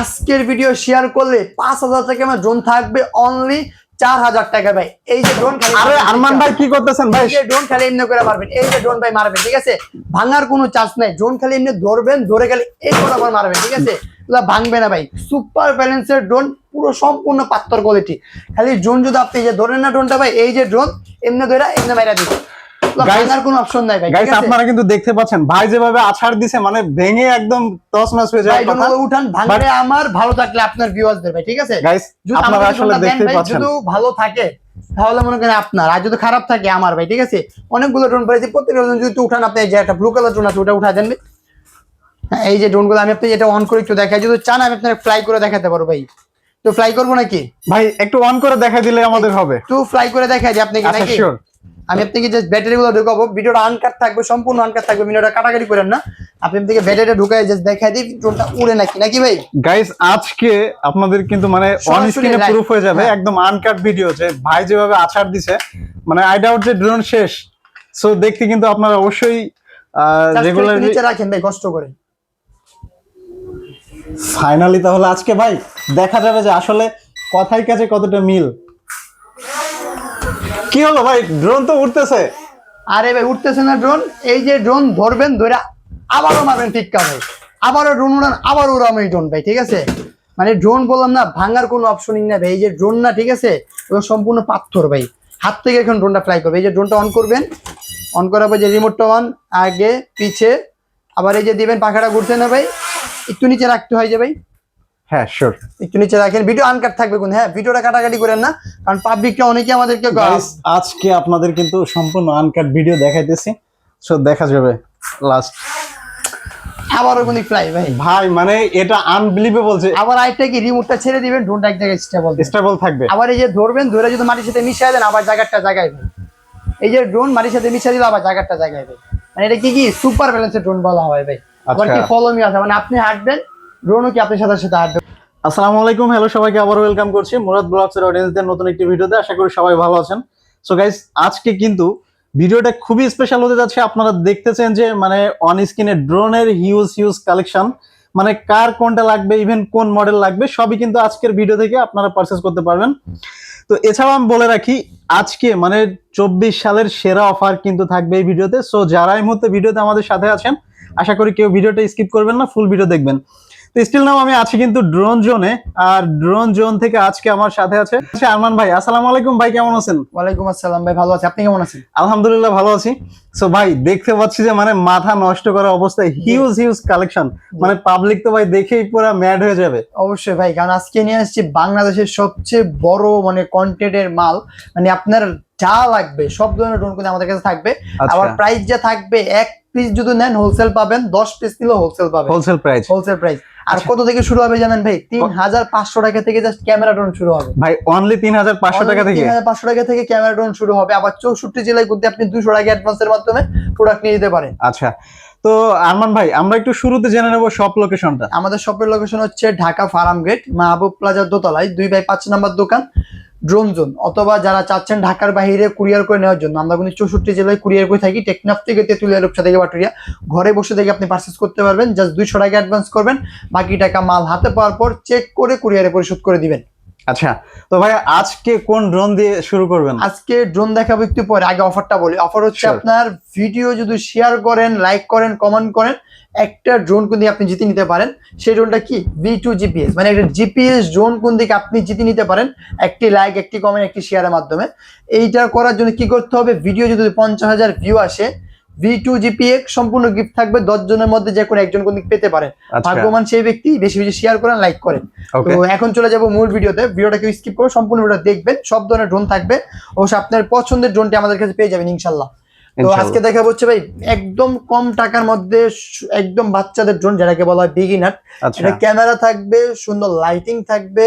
আজকের video share করলে পাঁচ হাজার টাকা আমার ড্রোন থাকবে অনলি চার হাজার টাকা ভাই। এই যে ড্রোন খালি আরে আরমান ভাই কি করতেছেন ভাই? এই ড্রোন খালি এমনি করে মারবেন এই যে ড্রোন ভাই মারবেন ঠিক আছে? ভাঙার কোনো চান্স নাই। ড্রোন খালি এমনি ধরবেন ধরে গেলে এই মারবেন ঠিক আছে? এগুলা ভাঙবে না ভাই। সুপার ব্যালেন্সের ড্রোন পুরো সম্পূর্ণ পাত্তর কোয়ালিটি খালি ড্রোন যদি আপনি যে ধরেন না ড্রোনটা ভাই এই যে ড্রোন এমনি ধরে এমনি মাইরা দিবে আপনারা কিন্তু দেখতে পাচ্ছেন ভাই যেভাবে আছাড় দিছে মানে ভেঙে একদম তছনছ হয়ে যায় উঠান ভাঙলে আমার ভালো থাকলে আপনার ভিউয়ারদের ভাই ঠিক আছে? আপনারা আসলে দেখতে পাচ্ছেন। ভালো থাকে তাহলে মনে করেন আপনার। আর যদি খারাপ থাকে আমার ভাই ঠিক আছে? অনেকগুলো ড্রোন পেয়েছি প্রত্যেকটা যদি উঠান আপনি যে একটা ব্লু কালার ড্রোন আছে ওটা উঠা দেন হ্যাঁ, এই যে ড্রোনগুলো আমি আপনি এটা অন করে একটু দেখাই। যদি চান আমি আপনার ফ্লাই করে দেখাতে পারব ভাই। তো ফ্লাই করব নাকি? ভাই একটু অন করে দেখাই দিলে আমাদের হবে। একটু ফ্লাই করে দেখাই যে আপনি আচ্ছা নাকি? আমি আপনাকে যে ব্যাটারি গুলো ঢুকাবো। ভিডিওটা আনকাট থাকবে সম্পূর্ণ আনকাট থাকবে ভিডিওটা কাটাকাটি করেন না। আপনি আপনাকে ব্যাটারিটা ঢুকাই জাস্ট দেখাই দিই ড্রোনটা উড়ে নাকি নাকি ভাই? গাইস আজকে আপনাদের কিন্তু মানে অন স্ক্রিনে প্রুফ হয়ে যাবে হ্যাঁ। একদম আনকাট ভিডিও যে ভাই যেভাবে আছাড় দিছে মানে আই ডাউট যে ড্রোন শেষ। সো দেখতে কিন্তু আপনারা অবশ্যই Just একটু রেগুলার নিচে রাখেন ভাই কষ্ট করে। ফাইনালি তাহলে আজকে ভাই দেখা যাবে যে আসলে কথাই কাছে কতটা মিল। কি হলো ভাই? ড্রোন তো উঠতেছে আরে ভাই উঠতেছে না ড্রোন এই যে ড্রোন ধরবেন ধরে আবারও মারবেন ঠিক ভাই। আবারও ড্রোন উড়ান আবার উড়াম এই ড্রোন ভাই, ঠিক আছে? মানে ড্রোন বললাম না, ভাঙার কোনো অপশনই না ভাই। এই যে ড্রোন না, ঠিক আছে? ওটা সম্পূর্ণ পাথর ভাই। হাত থেকে এখন ড্রোনটা ফ্লাই করবে। এই যে ড্রোনটা অন করবেন। অন করার পর যে রিমোটটা অন আগে, পিছে, আবার এই যে দিবেন পাখাটা ঘুরছে না ভাই, একটু নিচে রাখতে হয় যে ভাই। হ্যাঁ শিওর একটু নিচে রাখেন ভিডিও আনকাট থাকবে কোন হ্যাঁ ভিডিওটা কাটাকাটি করেন না কারণ পাবলিকটা অনেকে আমাদেরকে আজকে আপনাদের কিন্তু সম্পূর্ণ আনকাট ভিডিও দেখাইতেছি। সো দেখা যাবে লাস্ট আবারও কোন ফ্লাই ভাই। ভাই মানে এটা আনবিলিভেবল যে আবার আরেকটা কি রিমোটটা ছেড়ে দিবেন ড্রোনটা এক জায়গায় স্টেবল স্টেবল থাকবে। আবার এই যে ধরবেন ধরে যদি মাটির সাথে মিশিয়ে দেন আবার জায়গাটা জায়গায় এই যে ড্রোন মাটির সাথে মিশিয়ে দিলে আবার জায়গাটা জায়গায় ভাই মানে এটা কি কি সুপার ব্যালেন্সের ড্রোন বলা হয় ভাই। আবার কি আচ্ছা। ফলো মি আছে মানে আপনি হাঁটবেন ড্রোনও কি আপনার সাথে সাথে হাঁটবে? আসসালামু আলাইকুম হ্যালো সবাইকে আবার ওয়েলকাম করছি মুরাদ ব্লগস এর অডিয়েন্সদের নতুন একটি ভিডিওতে। আশা করি সবাই ভালো আছেন। সো গাইস আজকে কিন্তু ভিডিওটা খুবই স্পেশাল হতে যাচ্ছে। আপনারা দেখতেছেন যে মানে অন স্ক্রিনে ড্রোনের হিউজ হিউজ কালেকশন মানে কার কোনটা লাগবে ইভেন কোন মডেল লাগবে, সবই কিন্তু আজকের ভিডিও থেকে আপনারা পারচেস করতে পারবেন। তো এছাড়াও আমি বলে রাখি, আজকে মানে চব্বিশ সালের সেরা অফার কিন্তু থাকবে এই ভিডিওতে। সো যারা এই মুহূর্তে ভিডিওতে আমাদের সাথে আছেন, আশা করি কেউ ভিডিওটা স্কিপ করবেন না ফুল ভিডিও দেখবেন। তো স্টিল নাম আমি আছি কিন্তু ড্রোন জোনে আর ড্রোন জোন থেকে আজকে আমার সাথে আছে আচ্ছা, আরমান ভাই। আসসালামু আলাইকুম ভাই কেমন আছেন? ওয়ালাইকুম আসসালাম ভাই ভালো আছি। আপনি কেমন আছেন? আলহামদুলিল্লাহ ভালো আছি। সো ভাই দেখতে পাচ্ছি যে মানে মাথা নষ্ট করা অবস্থায় হিউজ হিউজ কালেকশন মানে পাবলিক তো ভাই দেখেই পুরো ম্যাড হয়ে যাবে। অবশ্যই ভাই কারণ আজকে নিয়ে আসছি বাংলাদেশের সবচেয়ে বড় মানে কন্টেন্টের মাল। মানে আপনার যা লাগবে সব ধরনের ড্রোন কিন্তু আমাদের কাছে থাকবে। আচ্ছা। আবার প্রাইস যা থাকবে এক পিস যদি নেন হোলসেল পাবেন দশ পিস নিলেও হোলসেল পাবেন। হোলসেল প্রাইস হোলসেল প্রাইস আর আচ্ছা। কত থেকে শুরু হবে জানেন ভাই? তিন হাজার পাঁচশো টাকা থেকে জাস্ট ক্যামেরা ড্রোন শুরু হবে। ভাই অনলি তিন হাজার পাঁচশো টাকা থেকে? তিন হাজার পাঁচশো টাকা থেকে ক্যামেরা ড্রোন শুরু হবে। আবার চৌষট্টি জেলায় কিন্তু আপনি দুশো টাকা অ্যাডভান্সের মাধ্যমে প্রোডাক্ট নিয়ে যেতে পারেন আচ্ছা তো আরমান ভাই আমরা একটু শুরুতে জেনে নেব সব লোকেশনটা আমাদের শপের লোকেশন হচ্ছে ঢাকা ফার্ম গেট মাহবুব প্লাজার দোতলায় দুই বাই পাঁচ নাম্বার দোকান ড্রোন জোন অথবা যারা চাচ্ছেন ঢাকার বাইরে কুরিয়ার করে নেওয়ার জন্য আমরা কিন্তু চৌষট্টি জেলায় কুরিয়ার করে থাকি টেকনাফ থেকে তেতুলিয়া রূপসা থেকে বাটুরিয়া ঘরে বসে থেকে আপনি পার্চেস করতে পারবেন জাস্ট দুইশো টাকা অ্যাডভান্স করবেন বাকি টাকা মাল হাতে পাওয়ার পর চেক করে কুরিয়ারে পরিশোধ করে দিবেন। আচ্ছা তো ভাই আজকে কোন ড্রোন দিয়ে শুরু করবেন? আজকে ড্রোন দেখাবো একটু পরে আগে অফারটা বলি। অফার হচ্ছে আপনার ভিডিও যদি শেয়ার করেন লাইক করেন কমেন্ট করেন একটা ড্রোন কোন দিকে আপনি জিতে নিতে পারেন। সেই ড্রোনটা কি? ভি টু জিপিএস মানে একটা জিপিএস ড্রোন কোন দিকে আপনি জিতে নিতে পারেন একটি লাইক একটি কমেন্ট একটি শেয়ারের মাধ্যমে। এইটা করার জন্য কি করতে হবে? ভিডিও যদি পঞ্চাশ হাজার ভিউ আসে ভি টু জিপিএক সম্পূর্ণ গিফট থাকবে। দশ জনের মধ্যে যে কোনো একজন কোন পেতে পারেন। আচ্ছা। ভাগ্যবান সেই ব্যক্তি বেশি বেশি শেয়ার করেন লাইক করেন। তো এখন চলে যাব মূল ভিডিওতে। ভিডিওটা কেউ স্কিপ করে সম্পূর্ণ ভিডিও দেখবেন। সব ধরনের ড্রোন থাকবে। অবশ্যই আপনার পছন্দের ড্রোনটি আমাদের কাছে পেয়ে যাবেন ইনশাল্লাহ। তো আজকে দেখা হচ্ছে ভাই একদম কম টাকার মধ্যে একদম বাচ্চাদের ড্রোন যেটাকে বলা হয় বিগিনার আচ্ছা। এটা ক্যামেরা থাকবে সুন্দর লাইটিং থাকবে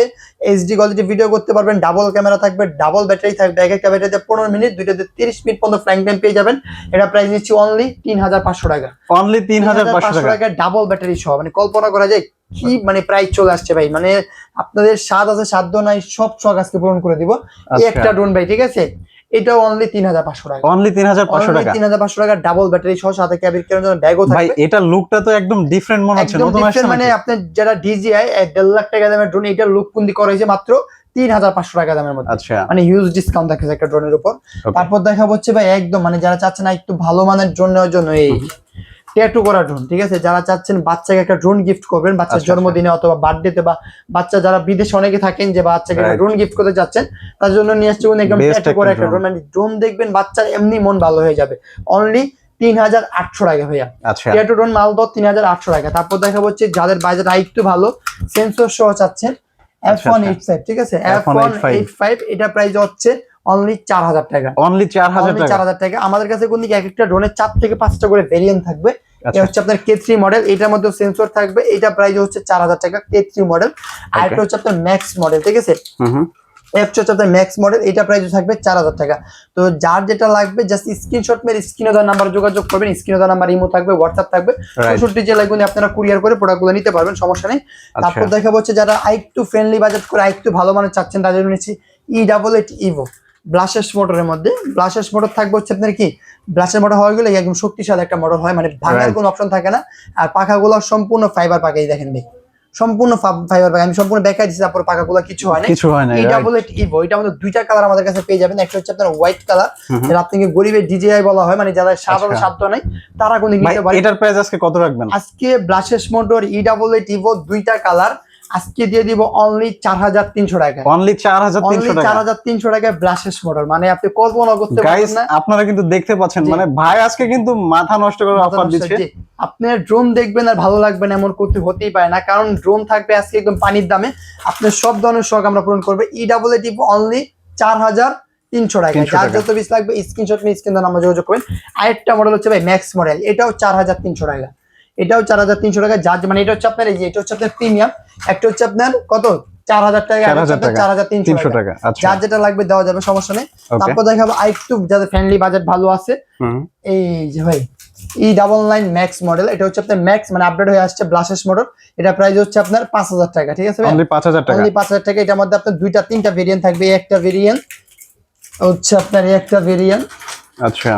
এইচডি কোয়ালিটি ভিডিও করতে পারবেন ডাবল ক্যামেরা থাকবে ডাবল ব্যাটারি থাকবে এক একটা ব্যাটারিতে পনেরো মিনিট দুইটাতে তিরিশ মিনিট পর্যন্ত ফ্লাইং টাইম পেয়ে যাবেন। এটা প্রাইস নিচ্ছি অনলি তিন হাজার পাঁচশো টাকা। অনলি তিন হাজার পাঁচশো টাকা। ডাবল ব্যাটারি সহ। মানে কল্পনা করা যায় কি মানে প্রাইস চলে আসছে ভাই। মানে আপনাদের স্বাদ আছে সাধ্য নাই সব শখ আজকে পূরণ করে দিব। আচ্ছা। একটা ড্রোন ভাই ঠিক আছে? এটাও অনলি তিন হাজার পাঁচশো টাকা। অনলি তিন হাজার পাঁচশো টাকা? তিন হাজার পাঁচশো টাকা ডাবল ব্যাটারি সহ সাথে ক্যাবির কেনার জন্য ব্যাগও ভাই থাকবে। এটা লুকটা তো একদম ডিফারেন্ট মনে হচ্ছে নতুন আসছে মানে নাকি? আপনার যারা ডিজিআই দেড় লাখ টাকা দামের ড্রোন এটা লুক কুন্দি করা হয়েছে মাত্র তিন হাজার পাঁচশো টাকা দামের মধ্যে। আচ্ছা। মানে হিউজ ডিসকাউন্ট থাকছে একটা ড্রোনের উপর। তারপর দেখা হচ্ছে ভাই একদম মানে যারা চাচ্ছে না একটু ভালো মানের ড্রোন নেওয়ার জন্য এই ট্যাটু করা ড্রোন ঠিক আছে? যারা চাচ্ছেন বাচ্চাকে একটা ড্রোন গিফট করবেন বাচ্চার আচ্ছা, জন্মদিনে অথবা বার্থডেতে বা বাচ্চা যারা বিদেশে অনেকে থাকেন যে বাচ্চাকে. ড্রোন গিফট করতে যাচ্ছেন তার জন্য নিয়ে আসছে একদম ট্যাটু করা একটা ড্রোন মানে ড্রোন দেখবেন বাচ্চার এমনি মন ভালো হয়ে যাবে। অনলি তিন হাজার আটশো টাকা ভাইয়া। আচ্ছা। টিয়াটু ড্রোন মাল দর তিন হাজার আটশো টাকা। তারপর দেখা হচ্ছে যাদের বাজেট একটু ভালো সেন্সর সহ চাচ্ছেন এফ আচ্ছা, ওয়ান আচ্ছা। এইট ফাইভ ঠিক আছে? F one F185 eight five এটা প্রাইস হচ্ছে অনলি চার হাজার টাকা। অনলি চার হাজার চার হাজার টাকা। আমাদের কাছে কোন দিকে এক একটা ড্রোনের চার থেকে পাঁচটা করে ভেরিয়েন্ট থাকবে। এটা আচ্ছা হচ্ছে আপনার কে থ্রি মডেল এটার মধ্যে সেন্সর থাকবে। এটা প্রাইস হচ্ছে চার হাজার টাকা কে থ্রি মডেল আর. এটা হচ্ছে আপনার ম্যাক্স মডেল ঠিক আছে? একটা ম্যাক্স মডেল এটা প্রাইস থাকবে চার হাজার টাকা। তো যার যেটা লাগবে জাস্ট স্ক্রিনশট মেরে স্ক্রিনে দেওয়ার নাম্বার যোগাযোগ করবেন স্ক্রিনে নাম্বার ইমো থাকবে হোয়াটসঅ্যাপ থাকবে। চৌষট্টি জেলায় আপনারা কুরিয়ার করে প্রোডাক্টগুলো নিতে পারবেন সমস্যা নেই। আচ্ছা। তারপর দেখা হচ্ছে যারা আরেকটু ফ্রেন্ডলি বাজেট করে আরেকটু ভালো মানের চাচ্ছেন তাদের নিচ্ছি E double eight Evo brushless মোটরের মধ্যে। ব্লাশেস মোটর থাকবে হচ্ছে আপনার কি? ব্লাশের মোটর হয়ে গেলে একদম শক্তিশালী একটা মোটর হয় মানে ভাঙার কোনো অপশন থাকে না। আর পাখাগুলো সম্পূর্ণ ফাইবার পাকাই দেখেন ভাই। সম্পূর্ণ ফাইবার পাকা। আমি সম্পূর্ণ বেকার দিচ্ছি তারপর পাখাগুলো কিছু হয় না কিছু হয় না? ডাবল এইট ইভো এটা আমাদের দুইটা কালার আমাদের কাছে পেয়ে যাবেন। একটা হচ্ছে আপনার হোয়াইট কালার। যেটা আপনাকে গরিবের ডিজিআই বলা হয় মানে যারা সাধারণ আচ্ছা। সাধ্য নাই তারা কোনো নিতে পারে। এটার প্রাইস আজকে কত রাখবেন? আজকে brushless motor E double eight Evo দুইটা কালার আজকে দিয়ে দিব অনলি চার হাজার তিনশো টাকা। অনলি চার হাজার তিনশো চার হাজার তিনশো টাকায় ব্লাশেস মোটর মানে আপনি কল্পনা করতে গাইস পারবেন না। আপনারা কিন্তু দেখতে পাচ্ছেন মানে ভাই আজকে কিন্তু মাথা নষ্ট করে অফার দিচ্ছে। আপনার ড্রোন দেখবেন আর ভালো লাগবে না এমন করতে হতেই পারে না। কারণ ড্রোন থাকবে আজকে একদম পানির দামে। আপনার সব ধরনের শখ আমরা পূরণ করব। ই ডাবল ইভো অনলি চার হাজার তিনশো টাকা। 300 যার। যত বেশি লাগবে স্ক্রিনশট নিয়ে স্ক্রিন নাম্বার যোগাযোগ করবেন। আরেকটা মডেল হচ্ছে ভাই ম্যাক্স মডেল এটাও চার হাজার তিনশো টাকা। এটাও চার হাজার তিনশো টাকা যার মানে এটা হচ্ছে আপনার এই যে এটা হচ্ছে আপনার প্রিমিয়াম একটা হচ্ছে আপনার কত? চার হাজার টাকা চার হাজার তিনশো টাকা। আচ্ছা। যার যেটা লাগবে দেওয়া যাবে সমস্যা নেই। তারপর দেখাবো আরেকটু যাদের ফ্যামিলি বাজেট ভালো আছে। এই যে ভাই E double nine max model এটা হচ্ছে আপনার ম্যাক্স মানে আপডেট হয়ে আসছে ব্লাশেস মডেল এটা প্রাইস হচ্ছে আপনার পাঁচ হাজার টাকা ঠিক আছে পাঁচ হাজার টাকা। পাঁচ হাজার টাকা এটার মধ্যে আপনার দুইটা তিনটা ভেরিয়েন্ট থাকবে একটা ভেরিয়েন্ট হচ্ছে আপনার একটা ভেরিয়েন্ট আচ্ছা।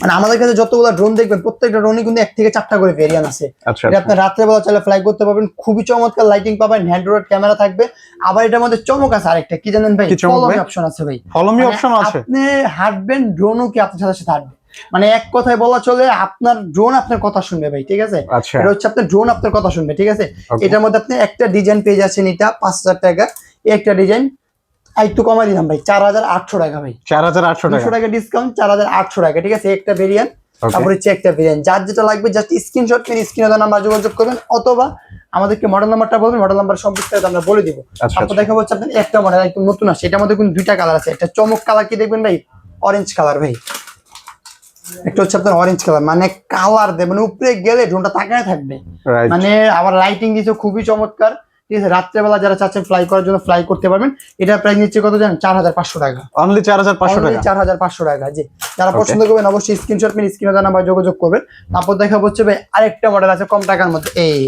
মানে আমাদের কাছে যতগুলো ড্রোন দেখবেন প্রত্যেকটা ড্রোনই কিন্তু এক থেকে চারটা করে ভেরিয়েন্ট আছে। আচ্ছা এটা আপনি রাত্রে বেলা চাইলে ফ্লাই করতে পারবেন খুবই চমৎকার লাইটিং পাবেন হ্যান্ড্রয়েড ক্যামেরা থাকবে। আবার এটার মধ্যে চমক আছে আরেকটা কি জানেন ভাই? চমক অপশন আছে ভাই। ফলো মি মানে অপশন আছে? আপনি হাঁটবেন ড্রোনও কি আপনার সাথে সাথে হাঁটবে? মানে এক কথায় বলা চলে আপনার ড্রোন আপনার কথা শুনবে ভাই ঠিক আছে? আচ্ছা। এটা হচ্ছে আপনার ড্রোন আপনার কথা শুনবে ঠিক আছে? এটার মধ্যে আপনি একটা ডিজাইন পেয়ে যাচ্ছেন এটা পাঁচ হাজার টাকা। একটা ডিজাইন একটু কমাই দিলাম ভাই চার হাজার আটশো টাকা ভাই। চার হাজার আটশো টাকা। টাকা ডিসকাউন্ট চার হাজার আটশো টাকা ঠিক আছে? একটা ভেরিয়েন্ট তারপরে হচ্ছে একটা ভেরিয়েন্ট যার যেটা লাগবে জাস্ট স্ক্রিনশট মেরে স্ক্রিনে নাম্বার যোগাযোগ করবেন অথবা আমাদেরকে মডেল নাম্বারটা বলবেন মডেল নাম্বার সব বিস্তারিত আমরা বলে দিব। আচ্ছা তারপর আচ্ছা দেখা হচ্ছে আপনার একটা মডেল একদম নতুন আছে এটার মধ্যে কিন্তু দুইটা কালার আছে। একটা চমক কালার কি দেখবেন ভাই? অরেঞ্জ কালার ভাই। একটা হচ্ছে আপনার অরেঞ্জ কালার মানে কালার দেবে মানে উপরে গেলে ড্রোনটা তাকায় থাকবে। মানে আবার লাইটিং দিয়েছে খুবই চমৎকার। ঠিক আছে? রাত্রেবেলা যারা চাচ্ছেন ফ্লাই করার জন্য ফ্লাই করতে পারবেন। এটা প্রাইস নিচ্ছে কত জানেন? চার হাজার পাঁচশো টাকা। অনলি চার হাজার পাঁচশো টাকা। চার হাজার পাঁচশো টাকা জি। যারা পছন্দ করবেন অবশ্যই স্ক্রিনশট মেরে স্ক্রিনে নাম্বার যোগাযোগ করবেন। তারপর দেখা হচ্ছে ভাই আরেকটা মডেল আছে কম টাকার মধ্যে। এই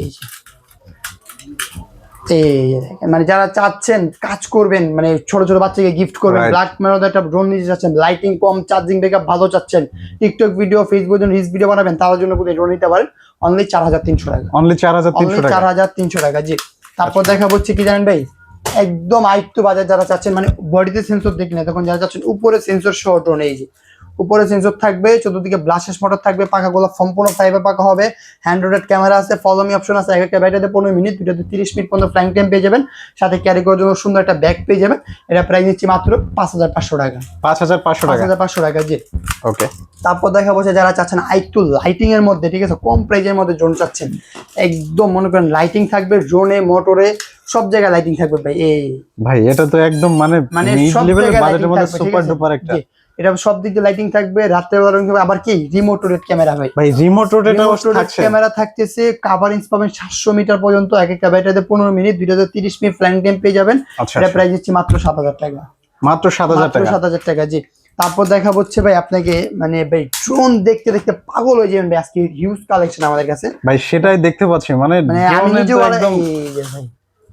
মানে যারা চাচ্ছেন কাজ করবেন মানে ছোট ছোট বাচ্চাকে গিফট করবেন ব্ল্যাক একটা ড্রোন নিতে চাচ্ছেন লাইটিং কম চার্জিং ব্যাকআপ ভালো চাচ্ছেন টিকটক ভিডিও ফেসবুক জন্য রিলস ভিডিও বানাবেন তার জন্য কিন্তু ড্রোন নিতে পারেন। অনলি চার হাজার তিনশো টাকা। অনলি চার হাজার তিনশো অনলি চার হাজার তিনশো টাকা জি। তারপর দেখা হচ্ছে কি জানেন ভাই? একদম আয়ত্ত বাজার যারা চাচ্ছেন মানে বডিতে সেন্সর দেখি না তখন যারা চাচ্ছেন উপরে সেন্সর শর্ট নেই এই যে। উপরে সেন্সর থাকবে চতুর্দিকে ব্লাশেস মোটর থাকবে পাখাগুলো সম্পূর্ণ ফাইবার পাকা হবে। হ্যান্ড্রয়েড ক্যামেরা আছে ফলোমি অপশন আছে এক একটা ব্যাটারিতে পনেরো মিনিট দুটাতে তিরিশ মিনিট পর্যন্ত ফ্লাইং টাইম পেয়ে যাবেন। সাথে ক্যারি করার জন্য সুন্দর একটা ব্যাগ পেয়ে যাবেন। এটা প্রাইস নিচ্ছি মাত্র পাঁচ হাজার পাঁচশো টাকা। পাঁচ হাজার পাঁচশো পাঁচ টাকা হাজার পাঁচশো টাকা জি। ওকে তারপর দেখা বলছে যারা চাচ্ছেন আইটু লাইটিং এর মধ্যে ঠিক আছে? কম প্রাইজের মধ্যে ড্রোন চাচ্ছেন। একদম মনে করেন লাইটিং থাকবে ড্রোনে মোটরে সব জায়গায় লাইটিং থাকবে ভাই এই। ভাই এটা তো একদম মানে মানে সব জায়গায় বাজেটের মধ্যে সুপার ডুপার একটা। এটা সব দিক দিয়ে লাইটিং থাকবে রঙিন আবার কি? রিমোট রোটেট ক্যামেরা ভাই। ভাই রিমোট রোটেট ক্যামেরা থাকতেছে কাভার ইঞ্চ পাবেন সাতশো মিটার পর্যন্ত এক একটা ব্যাটারিতে পনেরো মিনিট দুইটাতে তিরিশ মিনিট ফ্লাইং টাইম পেয়ে যাবেন। আচ্ছা এটা। প্রাইস দিচ্ছি মাত্র সাত হাজার টাকা। মাত্র সাত হাজার মাত্র টাকা। সাত হাজার টাকা জি। তারপর দেখা হচ্ছে ভাই আপনাকে মানে ভাই ড্রোন দেখতে দেখতে পাগল হয়ে যাবেন ভাই আজকে হিউজ কালেকশন আমাদের কাছে। ভাই সেটাই দেখতে পাচ্ছি মানে মানে আমি নিজে একদম ভাই।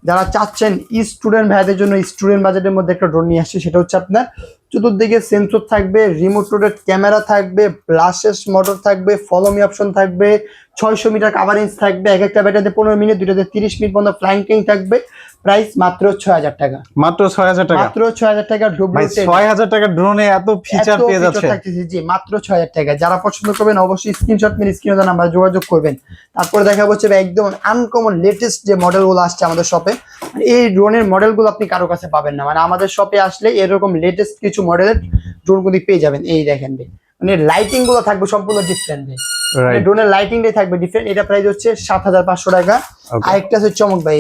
যারা চাচ্ছেন স্টুডেন্ট ভাইদের জন্য স্টুডেন্ট বাজেটের মধ্যে একটা ড্রোন নিয়ে আসছে, সেটা হচ্ছে আপনার চতুর্দিকে সেন্সর থাকবে রিমোট রোডের ক্যামেরা থাকবে ব্লাশেস মোটর থাকবে ফলোমি অপশন থাকবে, ছয়শো মিটার কাভারেজ থাকবে, এক একটা ব্যাটারিতে পনেরো মিনিট দুটাতে তিরিশ মিনিট পর্যন্ত ফ্লাইং থাকবে। প্রাইস মাত্র ছয় হাজার টাকা। মাত্র ছয় হাজার টাকা? মাত্র ছয় হাজার টাকা ডব্লিউ ছয় হাজার টাকা ড্রোনে এত ফিচার পেয়ে যাচ্ছে জি মাত্র ছয় হাজার টাকা। যারা পছন্দ করবেন অবশ্যই স্ক্রিনশট মেরে স্ক্রিনে নাম্বার যোগাযোগ করবেন। তারপরে দেখা ভাই একদম আনকমন লেটেস্ট যে মডেলগুলো আসছে আমাদের শপে এই ড্রোনের মডেলগুলো আপনি কারও কাছে পাবেন না। মানে আমাদের শপে আসলে এরকম লেটেস্ট কিছু মডেলের ড্রোনগুলি পেয়ে যাবেন। এই দেখেন মানে লাইটিংগুলো থাকবে সম্পূর্ণ ডিফারেন্ট ড্রোনের লাইটিংটাই থাকবে ডিফারেন্ট এটা প্রাইস হচ্ছে সাত হাজার পাঁচশো টাকা। আরেকটা হচ্ছে চমক ভাই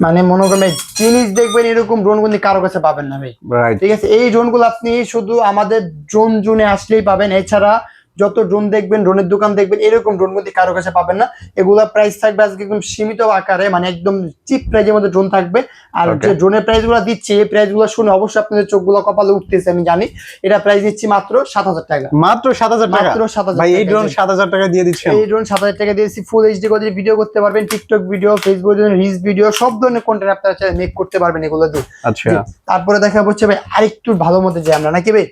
মানে মনে করেন জিনিস দেখবেন এরকম ড্রোন কিন্তু কারও কাছে পাবেন না ভাই। ঠিক আছে? এই ড্রোনগুলো আপনি শুধু আমাদের ড্রোন জুনে আসলেই পাবেন। এছাড়া যত ড্রোন দেখবেন ড্রোনের দোকান দেখবেন এরকম ড্রোন মধ্যে কারও কাছে পাবেন না। এগুলা প্রাইস থাকবে আজকে একদম সীমিত আকারে মানে একদম চিপ প্রাইজের মধ্যে ড্রোন থাকবে। আর যে ড্রোনের প্রাইসগুলো দিচ্ছে এই প্রাইসগুলো শুনে অবশ্যই আপনাদের চোখগুলো কপালে উঠতেছে আমি জানি। এটা প্রাইস দিচ্ছি মাত্র সাত হাজার টাকা। মাত্র সাত হাজার টাকা? মাত্র সাত হাজার এই ড্রোন সাত হাজার টাকা দিয়ে দিচ্ছেন। এই ড্রোন সাত হাজার টাকা দিয়েছি ফুল এইচডি করে ভিডিও করতে পারবেন TikTok video Facebook reels video সব ধরনের কন্টেন্ট আপনারা চাইলে মেক করতে পারবেন এগুলো দিয়ে। আচ্ছা। তারপরে দেখা হচ্ছে ভাই আরেকটু ভালো মতো যে আমরা নাকি ভাই?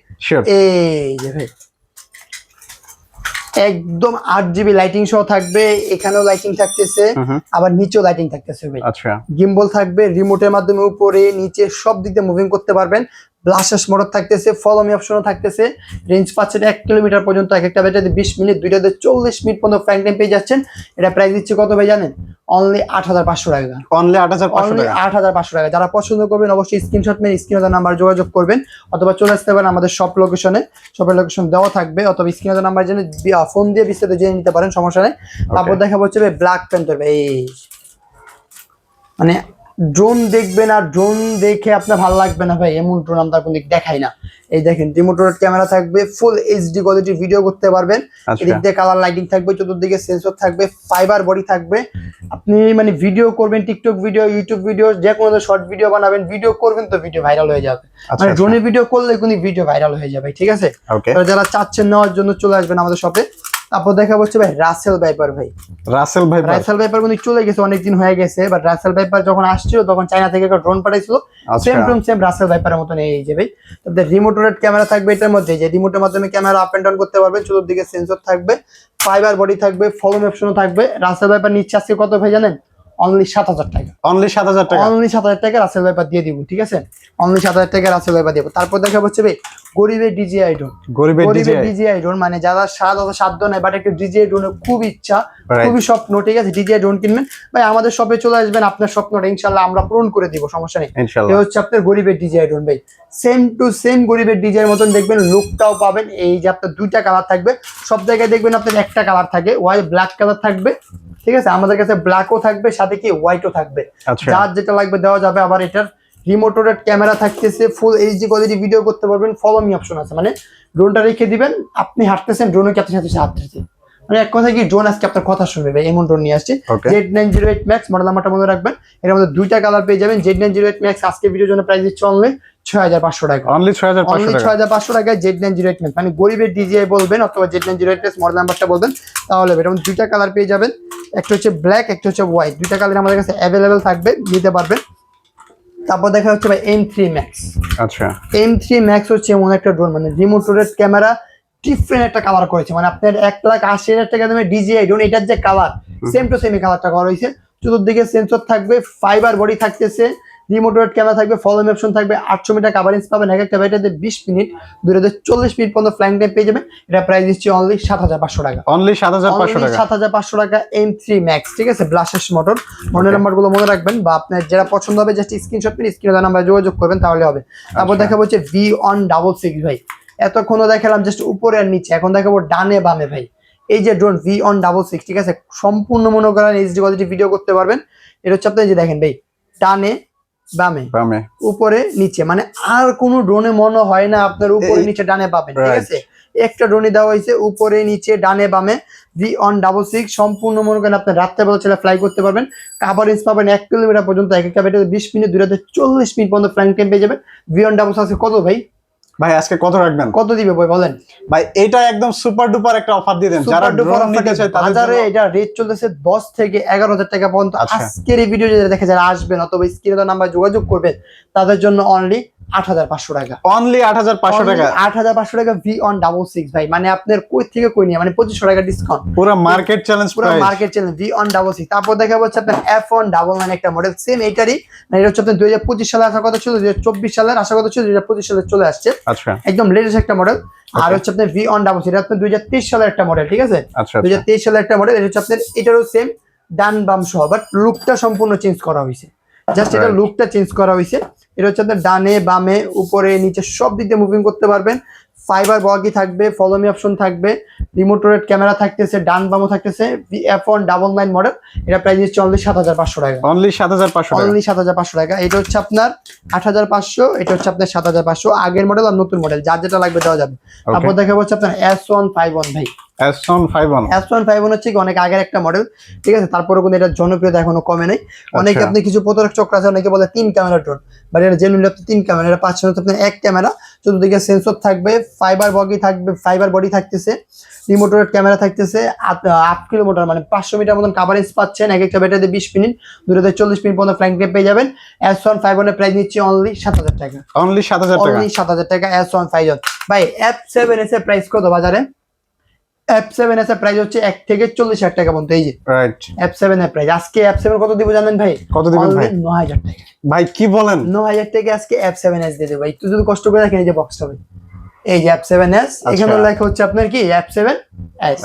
এই যে ভাই একদম আট জিবি লাইটিং সহ থাকবে এখানেও লাইটিং থাকতেছে আবার নিচেও লাইটিং থাকতেছে আচ্ছা। গিম্বল থাকবে রিমোটের মাধ্যমে উপরে নিচে সব দিক দিয়ে মুভিং করতে পারবেন। ব্লাস্টাস মোটর থাকতেছে ফলোমি অপশনও থাকতেছে। রেঞ্জ পাচ্ছেন এক কিলোমিটার পর্যন্ত এক একটা ব্যাটারিতে বিশ মিনিট দুইটাতে চল্লিশ মিনিট পর্যন্ত ফ্যাং টাইম পেয়ে যাচ্ছেন। এটা প্রাইস দিচ্ছে কত ভাই জানেন? অনলি আট হাজার পাঁচশো টাকা। অনলি আট হাজার পাঁচশো অনলি আট হাজার পাঁচশো টাকা। যারা পছন্দ করবেন অবশ্যই স্ক্রিনশট মেরে স্ক্রিনে নাম্বার যোগাযোগ করবেন অথবা চলে আসতে পারেন আমাদের শপ লোকেশনে শপের লোকেশন দেওয়া থাকবে অথবা স্ক্রিনে নাম্বার জেনে ফোন দিয়ে বিস্তারিত জেনে নিতে পারেন সমস্যা নেই। তারপর দেখা হচ্ছে ব্ল্যাক প্যান্টার এই মানে ড্রোন দেখবেন আর ড্রোন দেখে আপনার ভালো লাগবে না ভাই এমন ড্রোন আমরা কোনো দিক দেখাই না। এই দেখেন রিমোটের ক্যামেরা থাকবে ফুল এইচডি কোয়ালিটি ভিডিও করতে পারবেন। আচ্ছা। এদিক দিয়ে কালার লাইটিং থাকবে চতুর্দিকে সেন্সর থাকবে ফাইবার বডি থাকবে। আপনি মানে ভিডিও করবেন টিকটক ভিডিও ইউটিউব ভিডিও যে কোনো শর্ট ভিডিও বানাবেন ভিডিও করবেন তো ভিডিও ভাইরাল হয়ে যাবে। আচ্ছা মানে ড্রোনে ভিডিও করলে কোনো ভিডিও ভাইরাল হয়ে যাবে ঠিক আছে? যারা চাচ্ছেন নেওয়ার জন্য চলে আসবেন আমাদের শপে তারপর দেখা হচ্ছে ভাই রাসেল ভাইপার ভাই। রাসেল ভাই রাসেল ভাইপার কিন্তু চলে গেছে অনেকদিন হয়ে গেছে বাট রাসেল ভাইপার যখন আসছিল তখন চায়না থেকে একটা ড্রোন পাঠাইছিল। সেম টু সেম রাসেল ভাইপারের মতন এই যে ভাই। তারপরে রিমোট রোড ক্যামেরা থাকবে এটার মধ্যে যে রিমোটের মাধ্যমে ক্যামেরা আপ এন্ড ডাউন করতে পারবেন চতুর্দিকে সেন্সর থাকবে ফাইবার বডি থাকবে ফলো অপশনও থাকবে। রাসেল ভাইপার নিচ্ছে আজকে কত ভাই জানেন? অনলি সাত হাজার টাকা। অনলি সাত হাজার টাকা? অনলি সাত হাজার টাকা রাসেল ভাইপার দিয়ে দিব ঠিক আছে? অনলি সাত হাজার টাকা রাসেল ভাইপার দিব। তারপর দেখা হচ্ছে ভাই গরিবের ডিজিআই ড্রোন গরিবের ডিজে ডিজিআই ড্রোন মানে যারা সাত অত সাধ্য নাই বাট একটা ডিজিআই ড্রোনের খুব ইচ্ছা খুবই স্বপ্ন ঠিক আছে? ডিজিআই ড্রোন কিনবেন। ভাই আমাদের শপে চলে আসবেন আপনার স্বপ্নটা ইনশাল্লাহ আমরা পূরণ করে দিব সমস্যা নেই। এ হচ্ছে আপনার গরিবের ডিজাই ড্রোন ভাই। সেম টু সেম গরিবের ডিজাইন মতন দেখবেন লুকটাও পাবেন। এই যে আপনার দুইটা কালার থাকবে। সব জায়গায় দেখবেন আপনার একটা কালার থাকে ওয়াই ব্ল্যাক কালার থাকবে। ঠিক আছে? আমাদের কাছে ব্ল্যাকও থাকবে সাথে কি হোয়াইটও থাকবে। আচ্ছা। যার যেটা লাগবে দেওয়া যাবে আবার এটার। রিমোটের ক্যামেরা থাকতেছে ফুল এইচডি কোয়ালিটি ভিডিও করতে পারবেন ফলো মি অপশন আছে। মানে ড্রোনটা রেখে দিবেন আপনি হাঁটতেছেন ড্রোনও কি আপনার সাথে সাথে হাঁটতেছে? মানে এক কথা কি ড্রোন আজকে আপনার কথা শুনবে ভাই এমন ড্রোন নিয়ে আসছে। Z nine zero eight max model নাম্বারটা মনে রাখবেন এর মধ্যে দুইটা কালার পেয়ে যাবেন। Z nine zero eight max আজকে ভিডিওর জন্য প্রাইস দিচ্ছে অনলি ছয় হাজার পাঁচশো টাকা। অনলি ছয় হাজার পাঁচশো অনলি ছয় হাজার পাঁচশো টাকায় Z nine zero eight max মানে গরিবের ডিজিআই বলবেন অথবা Z nine zero eight max model নাম্বারটা বলবেন তাহলে। এরকম দুইটা কালার পেয়ে যাবেন একটা হচ্ছে ব্ল্যাক একটা হচ্ছে হোয়াইট দুইটা কালার আমাদের কাছে অ্যাভেলেবেল থাকবে নিতে পারবেন। তারপর দেখা হচ্ছে ভাই এম থ্রি ম্যাক্স আচ্ছা। এম থ্রি ম্যাক্স হচ্ছে এমন একটা ড্রোন মানে রিমোট রোডের ক্যামেরা ডিফারেন্ট একটা কালার করেছে। মানে আপনার এক লাখ আশি হাজার টাকা দামে ডিজিআই ড্রোন এটার যে কালার সেম টু সেম কালারটা করা হয়েছে। চতুর্দিকে সেন্সর থাকবে ফাইবার বডি থাকতেছে রিমোট ক্যামেরা থাকবে ফলোমি অপশন থাকবে আটশো মিটার কাভারেজ পাবেন এক একটা ব্যাটারিতে বিশ মিনিট দূরে চল্লিশ মিনিট পর্যন্ত ফ্লাইং টাইম পেয়ে যাবেন। এটা প্রাইস দিচ্ছি অনলি সাত হাজার পাঁচশো টাকা। অনলি সাত হাজার পাঁচশো টাকা। সাত হাজার পাঁচশো টাকা এম থ্রি ম্যাক্স ঠিক আছে? ব্লাসেস মোটর মডেল নাম্বারগুলো মনে রাখবেন বা আপনার যেটা পছন্দ হবে জাস্ট স্ক্রিনশট নিয়ে স্ক্রিনে নাম্বার যোগাযোগ করবেন তাহলে হবে। তারপর আচ্ছা। দেখাবো হচ্ছে ভি অন ডাবল সিক্স ভাই। এতক্ষণও দেখালাম জাস্ট উপরে আর নিচে। এখন দেখাবো ডানে বামে ভাই। এই যে drone V on double six ঠিক আছে? সম্পূর্ণ মনে করেন এইচডি কোয়ালিটি ভিডিও করতে পারবেন। এটা হচ্ছে আপনি যে দেখেন ভাই। ডানে বামে। বামে। উপরে নিচে। মানে আর কোনো ড্রোনে মনে হয় না আপনার উপরে নিচে ডানে পাবেন ঠিক আছে? একটা ড্রোনে দেওয়া হয়েছে উপরে নিচে ডানে বামে। ভি অন ডাবল সিক্স সম্পূর্ণ মনে করেন আপনি রাত্রেবেলা ছেলে ফ্লাই করতে পারবেন। কাভারেজ পাবেন এক কিলোমিটার পর্যন্ত এক একটা ব্যাটারি বিশ মিনিট দূরে চল্লিশ মিনিট পর্যন্ত ফ্লাইং টাইম পেয়ে যাবেন। ভি অন ডাবল সিক্স কত ভাই? ভাই আজকে কত রাখবেন? কত দিবে ভাই বলেন। ভাই এটা একদম সুপার ডুপার একটা অফার দিয়ে দেন। যারা ড্রোন নিতে চায় বাজারে এটা রেট চলতেছে দশ থেকে এগারো হাজার টাকা পর্যন্ত। আচ্ছা। আজকের এই ভিডিও যারা দেখে যারা আসবেন অথবা স্ক্রিনে নাম্বার যোগাযোগ করবেন তাদের জন্য অনলি আট হাজার পাঁচশো টাকা। অনলি আট হাজার পাঁচশো টাকা? আট হাজার পাঁচশো টাকা ভি অন ডাবল সিক্স ভাই। মানে আপনার কই থেকে কই নিয়ে? মানে পঁচিশশো টাকা ডিসকাউন্ট পুরো মার্কেট চ্যালেঞ্জ পুরো market challenge V on double six তারপর দেখা যাচ্ছে আপনার এফ অন ডাবল নাইন একটা মডেল সেম এইটারই। মানে এটা হচ্ছে আপনার দুই হাজার পঁচিশ সালে আসার কথা ছিল দুই হাজার চব্বিশ সালের আসার কথা ছিল দুই হাজার পঁচিশ সালে চলে আসছে। আচ্ছা। একদম লেটেস্ট একটা মডেল আর হচ্ছে আপনার ভি অন ডাবল সিক্স এটা আপনার দুই হাজার তেইশ সালের একটা মডেল ঠিক আছে? আচ্ছা দুই হাজার তেইশ সালের একটা মডেল এটা হচ্ছে আপনার এটারও সেম ডান বাম সহ বাট লুকটা সম্পূর্ণ চেঞ্জ করা হয়েছে। জাস্ট এটা লুকটা চেঞ্জ করা হয়েছে। এটা হচ্ছে আপনার ডানে বামে উপরে নিচে সব দিক দিয়ে মুভিং করতে পারবেন। ফাইবার বগি থাকবে ফলোমি অপশন থাকবে। রিমোট রোড ক্যামেরা থাকতেছে ডান বামও থাকতেছে। F one double nine model এটা প্রাইস নিচ্ছে অনলি সাত হাজার পাঁচশো টাকা। অনলি সাত হাজার পাঁচশো টাকা। অনলি সাত হাজার পাঁচশো টাকা। এটা হচ্ছে আপনার আট হাজার পাঁচশো এটা হচ্ছে আপনার সাত হাজার পাঁচশো। আগের মডেল আর নতুন মডেল যার যেটা লাগবে দেওয়া যাবে। তারপর দেখা হচ্ছে আপনার এস ওয়ান ফাইভ ওয়ান ভাই। এস ওয়ান ফাইভ ওয়ান হচ্ছে কি অনেক আগের একটা মডেল ঠিক আছে? তারপরে কোনো এটা জনপ্রিয়তা এখনও কমে নাই। অনেকে আচ্ছা। আপনি কিছু প্রতারক চক্র আছে অনেকে বলে তিন ক্যামেরা ড্রোন বাট এটা জেনুইনলি আপনি তিন ক্যামেরা এটা হচ্ছে আপনার এক ক্যামেরা চতুর্দিকে সেন্সর থাকবে ফাইবার বগি থাকবে ফাইবার বডি থাকতেছে রিমোটের ক্যামেরা থাকতেছে আট কিলোমিটার মানে পাঁচশো মিটার মতন কাভারেজ পাচ্ছেন এক একটা ব্যাটারিতে বিশ মিনিট দূরে চল্লিশ মিনিট পর্যন্ত ফ্ল্যাং পেয়ে যাবেন। এস ওয়ান ফাইভ ওয়ানের প্রাইস নিচ্ছে অনলি সাত হাজার টাকা। অনলি সাত হাজার টাকা। অনলি সাত হাজার টাকা এস ওয়ান ফাইভ ভাই এফ সেভেন এস এর প্রাইস কত বাজারে? এফ সেভেন এস এর প্রাইস হচ্ছে এক থেকে চল্লিশ হাজার টাকা পর্যন্ত এই যে। রাইট এফ সেভেন এর প্রাইস আজকে এফ সেভেন কত দিব জানেন ভাই? কত দিবেন ভাই? ন হাজার টাকা। ভাই কি বলেন? ন হাজার টাকা আজকে এফ সেভেন এস দিয়ে দেবো। ভাই একটু যদি কষ্ট করে রাখেন এই যে বক্সটা ভাই। এই যে এফ সেভেন এস এখানে লেখা হচ্ছে আপনার কি? এফ সেভেন এস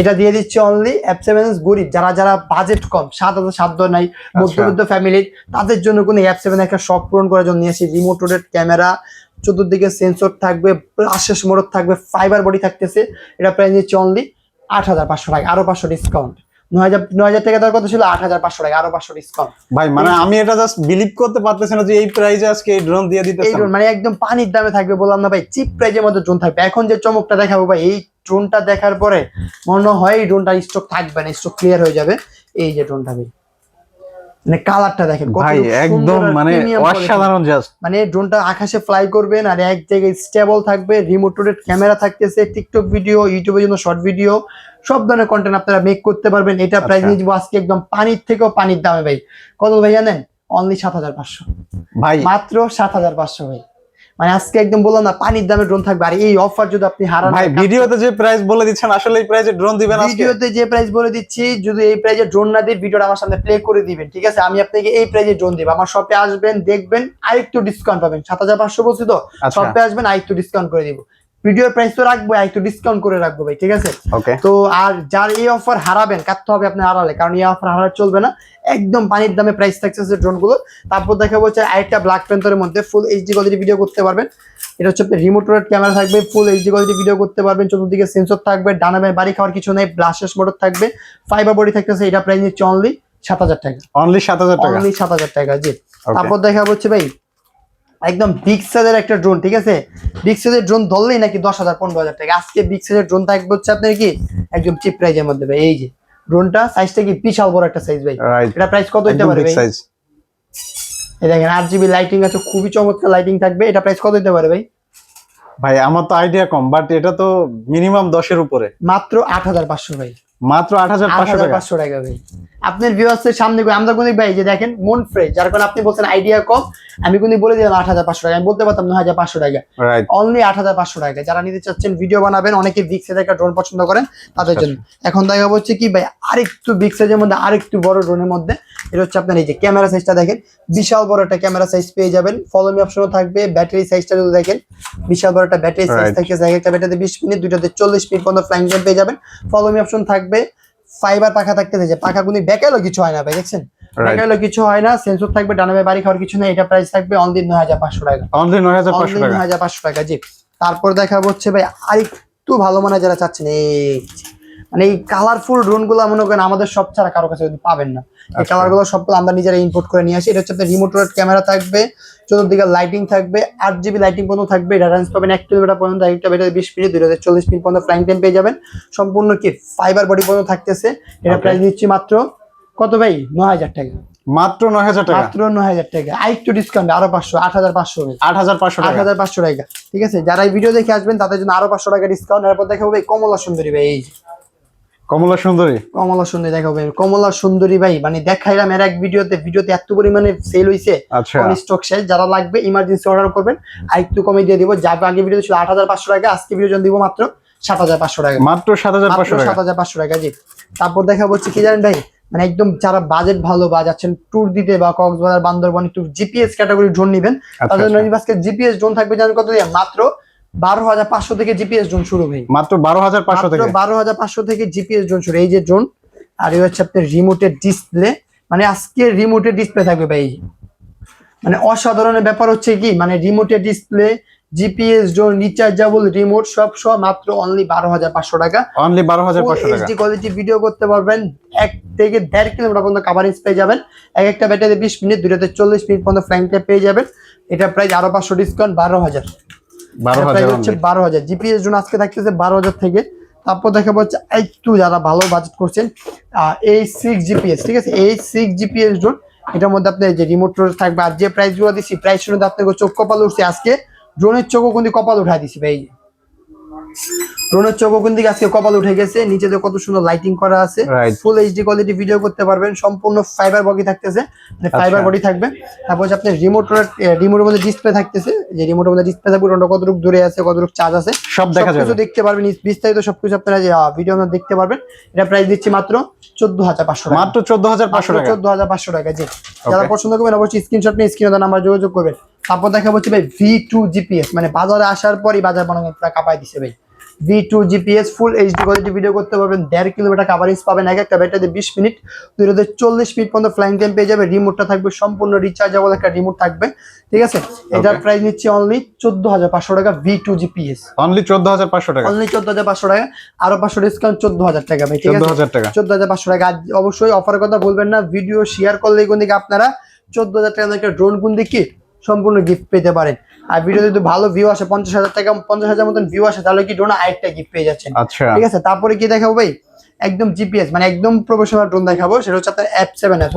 এটা দিয়ে দিচ্ছে অনলি এফ সেভেন এস গরিব। যারা যারা বাজেট কম সাত হাজার সাধ্য নাই আচ্ছা। মধ্যবিত্ত ফ্যামিলির তাদের জন্য কোনো এফ সেভেন একটা শখ পূরণ করার জন্য নিয়ে আসি রিমোট রোডের ক্যামেরা চতুর্দিকে সেন্সর থাকবে আশেষ মোড়ক থাকবে ফাইবার বডি থাকতেছে এটা প্রাইস নিচ্ছে অনলি আট হাজার পাঁচশো টাকা আরও পাঁচশো ডিসকাউন্ট নয় হাজার টাকা ছিল? আট হাজার পাঁচশো টাকা আরও পাঁচশো ডিসকাউন্ট ভাই মানে আমি এটা জাস্ট বিলিভ করতে পারতেছি না যে এই প্রাইজে আজকে এই ড্রোন দিয়ে এই ড্রোন মানে একদম পানির দামে থাকবে বললাম না ভাই চিপ প্রাইজের মধ্যে ড্রোন থাকবে। এখন যে চমকটা দেখাবো ভাই এই ড্রোনটা দেখার পরে মনে হয় এই ড্রোনটা স্টক থাকবে না স্টক ক্লিয়ার হয়ে যাবে। এই যে ড্রোনটা ভাই। মানে কালারটা দেখেন ভাই একদম মানে অসাধারণ জাস্ট মানে ড্রোনটা আকাশে ফ্লাই করবেন আর এক জায়গায় স্টেবল থাকবে রিমোট রোটেড ক্যামেরা থাকতেছে টিকটক ভিডিও ইউটিউবের জন্য শর্ট ভিডিও সব ধরনের কন্টেন্ট আপনারা মেক করতে পারবেন। এটা প্রাইস আচ্ছা। নিয়ে আজকে একদম পানির থেকেও পানির দামে ভাই। কত ভাই জানেন? অনলি সাত হাজার পাঁচশো। ভাই মাত্র সাত হাজার পাঁচশো ভাই। মানে আজকে একদম বললাম না পানির দামে ড্রোন থাকবে। আর এই অফার যদি আপনি হারান ভাই ভিডিওতে যে প্রাইস বলে দিচ্ছেন আসলে এই প্রাইসে ড্রোন দিবেন আজকে? ভিডিওতে যে প্রাইস বলে দিচ্ছি যদি এই প্রাইসে ড্রোন না দিয়ে ভিডিওটা আমার সামনে প্লে করে দিবেন ঠিক আছে? আমি আপনাকে এই প্রাইসে ড্রোন দেব। আমার শপে আসবেন দেখবেন আরেকটু ডিসকাউন্ট পাবেন। সাত হাজার পাঁচশো বলছি তো? আচ্ছা। শপে আসবেন আরেকটু ডিসকাউন্ট করে দিব। ভিডিওর প্রাইস তো রাখব আরেকটু ডিসকাউন্ট করে রাখব ভাই ঠিক আছে? ওকে তো আর যার এই অফার হারাবেন কাটতে হবে আপনি হারালে কারণ এই অফার হারা চলবে না। একদম পানির দামে প্রাইস থাকছে ড্রোনগুলো তারপর দেখা হচ্ছে আরেকটা ব্ল্যাক প্যান্থরের মধ্যে ফুল এইচডি কোয়ালিটি ভিডিও করতে পারবেন। এটা হচ্ছে রিমোট ক্যামেরা থাকবে ফুল এইচডি কোয়ালিটি ভিডিও করতে পারবেন। চতুর্দিকে সেন্সর থাকবে ডানা বাড়ি খাওয়ার কিছু নেই ব্লাশেস মোটর থাকবে। ফাইবার বডি থাকতেছে এটা প্রাইস নিচ্ছে অনলি সাত হাজার টাকা। অনলি সাত হাজার টাকা? অনলি সাত হাজার টাকা জি। তারপর দেখা হচ্ছে ভাই একদম বিগ সাইজের একটা ড্রোন ঠিক আছে? বিগ সাইজের ড্রোন ধরলেই নাকি দশ হাজার পনেরো হাজার টাকা। আজকে বিগ সাইজের ড্রোন থাকবে হচ্ছে আপনার কি? একদম চিপ প্রাইজের মধ্যে ভাই এই যে। ড্রোনটা সাইজটা কি বিশাল বড় একটা সাইজ ভাই। এটা প্রাইস কত হতে পারে ভাই? এই দেখেন আট জিবি লাইটিং আছে খুবই চমৎকার লাইটিং থাকবে। এটা প্রাইস কত হতে পারে ভাই? ভাই আমার তো আইডিয়া কম বাট এটা তো মিনিমাম দশের উপরে। মাত্র আট হাজার পাঁচশো ভাই। মাত্র আট হাজার পাঁচশো টাকা ভাই। আপনার ভিউয়ার্সের সামনে আমরা কোনো ভাই যে দেখেন মন ফ্রেশ যার কারণে আপনি বলছেন আইডিয়া কম আমি কোনো বলে দিলাম আট হাজার পাঁচশো টাকা। আমি বলতে পারতাম নয় হাজার পাঁচশো টাকা। রাইট অনলি আট হাজার পাঁচশো টাকা। যারা নিতে চাচ্ছেন ভিডিও বানাবেন অনেকে বিগ সাইজের একটা ড্রোন পছন্দ করেন তাদের আচ্ছা। জন্য। এখন দেখা হচ্ছে কি ভাই আরেকটু বিগ সাইজের মধ্যে আরেকটু বড় ড্রোনের মধ্যে। এটা হচ্ছে আপনার এই যে ক্যামেরা সাইজটা দেখেন। বিশাল বড় একটা ক্যামেরা সাইজ পেয়ে যাবেন। ফলোমি অপশনও থাকবে। ব্যাটারি সাইজটা যদি দেখেন বিশাল বড় একটা ব্যাটারি সাইজ. থাকে এক একটা ব্যাটারিতে বিশ মিনিট দুইটাতে চল্লিশ মিনিট পর্যন্ত ফ্লাইং টাইম পেয়ে যাবেন। ফলোমি অপশন থাকবে। ফাইবার পাখা থাকতে যে পাখাগুলি বেকালো কিছু হয় না ভাই দেখছেন? বেকালো কিছু হয় না সেন্সর থাকবে ডানাবে বাড়ি খাওয়ার কিছু না এটা প্রাইস থাকবে অনলি নয় হাজার পাঁচশো টাকা। অনলি নয় হাজার পাঁচশো টাকা? নয় হাজার পাঁচশো টাকা জি। তারপর দেখা হচ্ছে ভাই আরেকটু ভালো মানে যারা চাচ্ছেন এই মানে এই কালারফুল ড্রোনগুলো মনে করেন আমাদের সব ছাড়া কারও কাছে পাবেন না। এই আচ্ছা। কালারগুলো সবগুলো আমরা নিজেরা ইম্পোর্ট করে নিয়ে আসি। এটা হচ্ছে আপনার রিমোট ক্যামেরা থাকবে চতুর্দিকে লাইটিং থাকবে আট জিবি লাইটিং পর্যন্ত থাকবে। এটা রেঞ্জ পাবেন এক কিলোমিটার পর্যন্ত একটা বেটার বিশ মিনিট দুই হাজার চল্লিশ মিনিট পর্যন্ত ফ্লাইং টাইম পেয়ে যাবেন। সম্পূর্ণ কি ফাইবার বডি পর্যন্ত থাকতেছে। এটা. প্রাইস নিচ্ছি মাত্র কত ভাই? নয় হাজার টাকা। মাত্র নয় হাজার টাকা। মাত্র নয় হাজার টাকা। আর একটু ডিসকাউন্ট আরও পাঁচশো আট হাজার পাঁচশো আট হাজার পাঁচশো আট হাজার পাঁচশো টাকা। ঠিক আছে? যারা এই ভিডিও দেখে আসবেন তাদের জন্য আরও পাঁচশো টাকা ডিসকাউন্ট এরপর দেখাবো ভাই কমলা সুন্দরী ভাই এই। কমলা সুন্দরী? কমলা সুন্দরী দেখাবো ভাই কমলা সুন্দরী ভাই মানে দেখাইলাম এর এক ভিডিওতে ভিডিওতে এত পরিমাণে সেল হইছে। আচ্ছা। স্টক শেষ যারা লাগবে ইমার্জেন্সি অর্ডার করবেন আর একটু কমে দিয়ে দিব। যাবে আগে ভিডিও ছিল আট হাজার পাঁচশো টাকা আজকে ভিডিও জন দিব মাত্র সাত হাজার পাঁচশো টাকা। মাত্র সাত হাজার পাঁচশো টাকা। সাত হাজার পাঁচশো টাকা জি। তারপর দেখা হচ্ছে কি জানেন ভাই মানে একদম যারা বাজেট ভালো বা যাচ্ছেন ট্যুর দিতে বা কক্সবাজার বান্দরবান একটু জিপিএস ক্যাটাগরি ড্রোন নেবেন তাদের আচ্ছা। জন্য আজকে জিপিএস ড্রোন থাকবে জানেন কত দিয়ে? মাত্র বারো হাজার পাঁচশো থেকে জিপিএস ড্রোন শুরু ভাই। মাত্র বারো হাজার পাঁচশো থেকে? বারো হাজার পাঁচশো থেকে জিপিএস ড্রোন শুরু। এই যে ড্রোন আর এই হচ্ছে আপনার রিমোটের ডিসপ্লে মানে আজকে রিমোটের ডিসপ্লে থাকবে ভাই। মানে অসাধারণের ব্যাপার হচ্ছে কি মানে রিমোটের display GPS drone rechargeable remote সব সহ মাত্র অনলি বারো হাজার পাঁচশো টাকা। অনলি বারো হাজার পাঁচশো টাকা। এইচডি কোয়ালিটি ভিডিও করতে পারবেন। এক থেকে দেড় কিলোমিটার পর্যন্ত কাভারেজ পেয়ে যাবেন। এক একটা ব্যাটারি বিশ মিনিট দুটাতে চল্লিশ মিনিট পর্যন্ত টাইম পেয়ে যাবেন। এটা প্রাইস আরও পাঁচশো ডিসকাউন্ট বারো হাজার। বারো হাজার জিপিএস জোন আজকে থাকতেছে বারো হাজার থেকে। তারপর দেখাবো হচ্ছে একটু যারা ভালো বাজেট করছেন এই সিক্স জিপিএস ঠিক আছে? এই সিক্স জিপিএস জোন এটার মধ্যে আপনার যে রিমোট থাকবে আর যে প্রাইসগুলো দিচ্ছি প্রাইস শুনে আপনার চোখ কপাল উঠছে আজকে। ড্রোনের চোখও কিন্তু কপাল উঠাই দিচ্ছি ভাই। যে। ড্রোনের চোখও কিন্তু আজকে কপাল উঠে গেছে নিচেতে কত সুন্দর লাইটিং করা আছে ফুল এইচডি কোয়ালিটি ভিডিও করতে পারবেন সম্পূর্ণ ফাইবার বডি থাকতেছে মানে ফাইবার আচ্ছা। বডি থাকবে। তারপর হচ্ছে আপনার রিমোট রিমোটের মধ্যে ডিসপ্লে থাকতেছে যে রিমোটের মধ্যে ডিসপ্লে থাকবে ওটা কতটুকু দূরে আছে কতটুকু চার্জ আছে সব দেখা যাবে। দেখতে পারবেন বিস্তারিত সবকিছু আপনারা যে ভিডিও দেখতে পারবেন এটা প্রাইস দিচ্ছি মাত্র চোদ্দ হাজার পাঁচশো মাত্র চোদ্দ হাজার পাঁচশো টাকা। চোদ্দ হাজার পাঁচশো টাকা জি। যারা পছন্দ করবেন অবশ্যই স্ক্রিনশট নিয়ে স্ক্রিনে নাম্বার যোগাযোগ করবেন। তারপর দেখা হচ্ছে ভাই ভি টু জিপিএস মানে বাজারে আসার পরই বাজার বানানো কাপাই দিছে ভাই। V two GPS full HD quality video করতে পারবেন। দেড় কিলোমিটার কাভারেজ পাবেন এক একটা ব্যাটারিতে বিশ মিনিট দুইটাতে চল্লিশ মিনিট পর্যন্ত ফ্লাইং টাইম পেয়ে যাবে। রিমোটটা থাকবে সম্পূর্ণ রিচার্জেবল একটা রিমোট থাকবে। ঠিক আছে? এটার. প্রাইস নিচ্ছে অনলি চোদ্দ হাজার পাঁচশো টাকা ভি টু জিপিএস অনলি চোদ্দ হাজার পাঁচশো টাকা? অনলি চোদ্দ হাজার পাঁচশো টাকা। আরও পাঁচশো ডিসকাউন্ট চোদ্দ হাজার টাকা ভাই ঠিক চোদ্দ আছে হাজার টাকা। চোদ্দ হাজার পাঁচশো টাকা। অবশ্যই অফারের কথা বলবেন না। ভিডিও শেয়ার করলে কোন দিকে আপনারা চোদ্দ হাজার টাকা একটা ড্রোন কোন দিকে সম্পূর্ণ গিফট পেতে পারেন। আর ভিডিও যদি ভালো ভিউ আসে পঞ্চাশ হাজার টাকা পঞ্চাশ হাজার মতন ভিউ আসে তাহলে কি ডোনা আরেকটা গিফট পেয়ে যাচ্ছেন। আচ্ছা। ঠিক আছে? তারপরে কি দেখাবো ভাই? একদম জিপিএস মানে একদম প্রফেশনাল ড্রোন দেখাবো সেটা হচ্ছে আপনার app seven S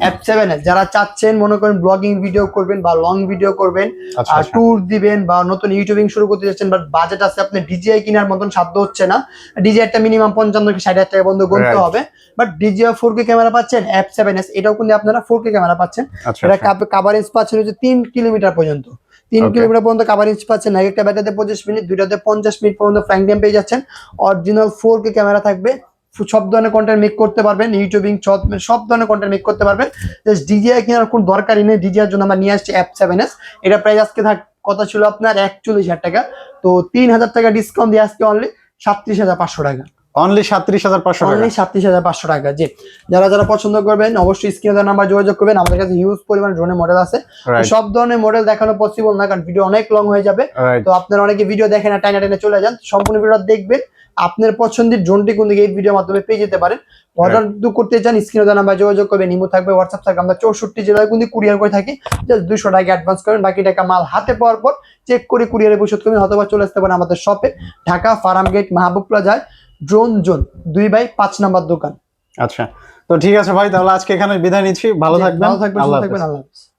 app seven S যারা চাচ্ছেন মনে করেন ব্লগিং ভিডিও করবেন বা লং ভিডিও করবেন আচ্ছা, আর আচ্ছা। ট্যুর দিবেন বা নতুন ইউটিউবিং শুরু করতে যাচ্ছেন বাট বাজেট আছে আপনি ডিজিআই কেনার মতন সাধ্য হচ্ছে না ডিজিআইটা মিনিমাম পঞ্চান্ন কি ষাট হাজার টাকা বন্ধ Right. হবে but DJI four K camera পাচ্ছেন অ্যাপ সেভেন এস এটাও কিন্তু আপনারা ফোর কে ক্যামেরা পাচ্ছেন আচ্ছা এটা আচ্ছা। কাভারেজ পাচ্ছেন হচ্ছে তিন কিলোমিটার পর্যন্ত তিন কিলোমিটার পর্যন্ত কাভারেজ পাচ্ছেন। এক একটা ব্যাটারিতে পঁচিশ মিনিট দুইটাতে পঞ্চাশ মিনিট পর্যন্ত ফ্লাইং টাইম পেয়ে যাচ্ছেন। অরিজিনাল ফোর কে ক্যামেরা থাকবে। সব ধরনের কন্টেন্ট মেক করতে পারবেন। ইউটিউবিং সব সব ধরনের কন্টেন্ট মেক করতে পারবেন। জাস্ট ডিজিআই কেনার কোনো দরকারই নেই। ডিজিআর জন্য আমরা নিয়ে আসছি অ্যাপ সেভেন এস এটা প্রাইস আজকে থাক কথা ছিল আপনার একচল্লিশ হাজার টাকা। তো তিন হাজার টাকা ডিসকাউন্ট দিয়ে আজকে অনলি সাতত্রিশ হাজার পাঁচশো টাকা। অনলি সাতত্রিশ হাজার পাঁচশো টাকা। অনলি সাতত্রিশ হাজার পাঁচশো টাকা জি। যারা যারা পছন্দ করবেন অবশ্যই স্ক্রিনে নাম্বার যোগাযোগ করবেন। আমাদের কাছে হিউজ পরিমাণ ড্রোনের মডেল আছে। সব ধরনের মডেল দেখানো পসিবল না কারণ ভিডিও অনেক লং হয়ে যাবে। তো আপনারা অনেকে ভিডিও দেখেন টাইনা টাইনা চলে যান। সম্পূর্ণ ভিডিও দেখবেন। আপনার পছন্দের ড্রোনটি কোন দিকে এই ভিডিওর মাধ্যমে পেয়ে যেতে পারেন। অর্ডার করতে চান স্ক্রিনে নাম্বার যোগাযোগ করবেন। ইমো থাকবে হোয়াটসঅ্যাপ থাকবে। আমরা চৌষট্টি জেলায় কিন্তু কুরিয়ার করে থাকি জাস্ট দুইশো টাকা অ্যাডভান্স করেন। বাকি টাকা মাল হাতে পাওয়ার পর চেক করে কুরিয়ারে পরিশোধ করবেন অথবা চলে আসতে পারেন আমাদের শপে ঢাকা ফার্ম গেট মাহবুব প্লাজায়। ড্রোন জোন দুই বাই পাঁচ নাম্বার দোকান। আচ্ছা। তো ঠিক আছে ভাই তাহলে আজকে এখানে বিদায় নিচ্ছি। ভালো থাকবেন। ভালো থাকবেন আল্লাহ হাফিজ।